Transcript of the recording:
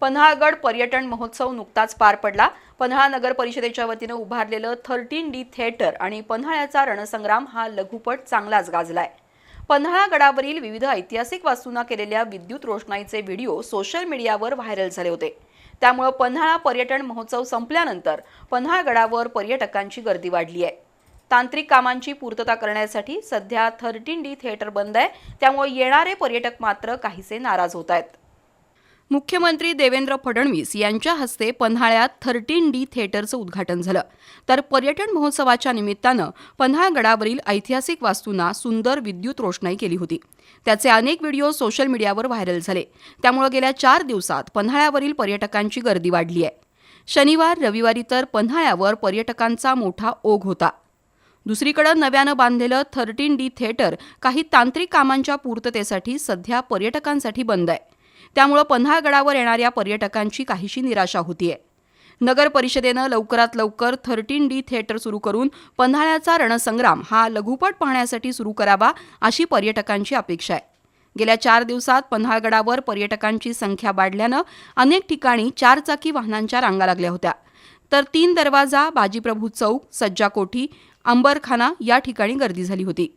पन्हाळगड पर्यटन महोत्सव नुकताच पार पडला. पन्हाळा नगर परिषदेच्या वतीनं उभारलेलं थर्टीन डी थिएटर आणि पन्हाळ्याचा रणसंग्राम हा लघुपट चांगलाच गाजलाय. पन्हाळा गडावरील विविध ऐतिहासिक वास्तूंना केलेल्या विद्युत रोषणाईचे व्हिडिओ सोशल मीडियावर व्हायरल झाले होते. त्यामुळं पन्हाळा पर्यटन महोत्सव संपल्यानंतर पन्हाळगडावर पर्यटकांची गर्दी वाढली आहे. तांत्रिक कामांची पूर्तता करण्यासाठी सध्या थर्टीन डी थिएटर बंद आहे. त्यामुळे येणारे पर्यटक मात्र काहीसे नाराज होत आहेत. मुख्यमंत्री देवेंद्र फडणवीस यांच्या हस्ते पन्हाळ्यात थर्टीन डी थिएटरचं उद्घाटन झालं. तर पर्यटन महोत्सवाच्या निमित्तानं पन्हाळगडावरील ऐतिहासिक वास्तूंना सुंदर विद्युत रोषणाई केली होती. त्याचे अनेक व्हिडिओ सोशल मीडियावर व्हायरल झाले. त्यामुळे गेल्या चार दिवसात पन्हाळ्यावरील पर्यटकांची गर्दी वाढली आहे. शनिवार रविवारी तर पन्हाळ्यावर पर्यटकांचा मोठा ओघ होता. दुसरीकडे नव्यानं बांधलेलं थर्टीन डी थिएटर काही तांत्रिक कामांच्या पूर्ततेसाठी सध्या पर्यटकांसाठी बंद आहे. त्यामुळं पन्हाळगडावर येणाऱ्या पर्यटकांची काहीशी निराशा होतीये. नगर परिषदेनं लवकरात लवकर थर्टीन डी थिएटर सुरू करून पन्हाळ्याचा रणसंग्राम हा लघुपट पाहण्यासाठी सुरू करावा अशी पर्यटकांची अपेक्षा आहे. गेल्या चार दिवसात पन्हाळगडावर पर्यटकांची संख्या वाढल्यानं अनेक ठिकाणी चारचाकी वाहनांच्या रांगा लागल्या होत्या. तर तीन दरवाजा बाजीप्रभू चौक सज्जा कोठी अंबरखाना या ठिकाणी गर्दी झाली होती.